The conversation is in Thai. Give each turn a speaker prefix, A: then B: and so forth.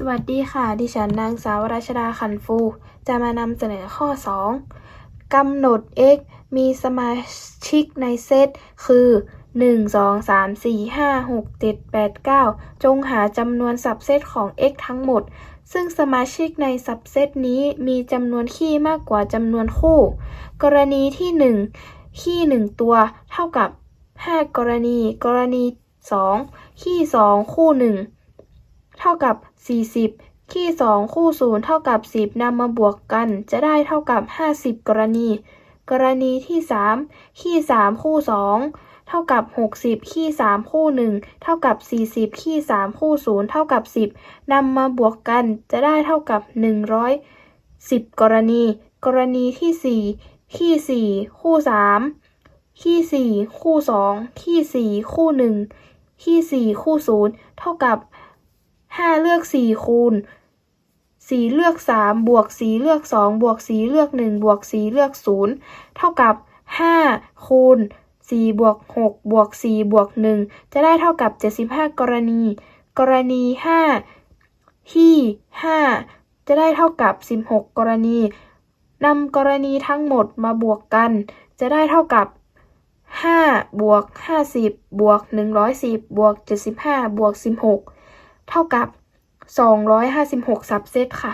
A: สวัสดีค่ะ ดิฉันนางสาวรัชดาขันฟู จะมานำเสนอข้อ 2 กำหนด x มีสมาชิกในเซตคือ 1 2 3 4 5 6 7 8 9 จงหาจำนวนสับเซตของ x ทั้งหมด ซึ่งสมาชิกในสับเซตนี้มีจำนวนคี่มากกว่าจำนวนคู่ กรณีที่ 1 คี่ 1 ตัว เท่ากับ 5 กรณี กรณี 2 คี่ 2 คู่ 1 เท่ากับ 40คี่2คู่ 0 เท่ากับ 10นำมาบวกกัน จะได้เท่ากับ 50 กรณี กรณีที่3คี่3คู่ 2 เท่ากับ 60คี่3คู่ 1 เท่ากับ 40คี่3คู่ 0 เท่ากับ 10นำมาบวกกัน จะได้เท่ากับ 110 กรณี กรณีที่4คี่4คู่3คี่4คู่2คี่4คู่1คี่4คู่ 0 เท่ากับ 5 เลือก 4 คูณ 4 เลือก 3 บวก 4 เลือก 2 บวก 4 เลือก 1 บวก 4 เลือก 0 เท่ากับ 5 คูณ 4 บวก 6 บวก 4 บวก 1 จะได้เท่ากับ 75 กรณี กรณี 5 ที่ 5 จะได้เท่ากับ 16 กรณีนำกรณีทั้งหมดมาบวกกัน จะได้เท่ากับ5บวก50บวก110บวก75บวก16 เท่ากับ 256 ซับเซตค่ะ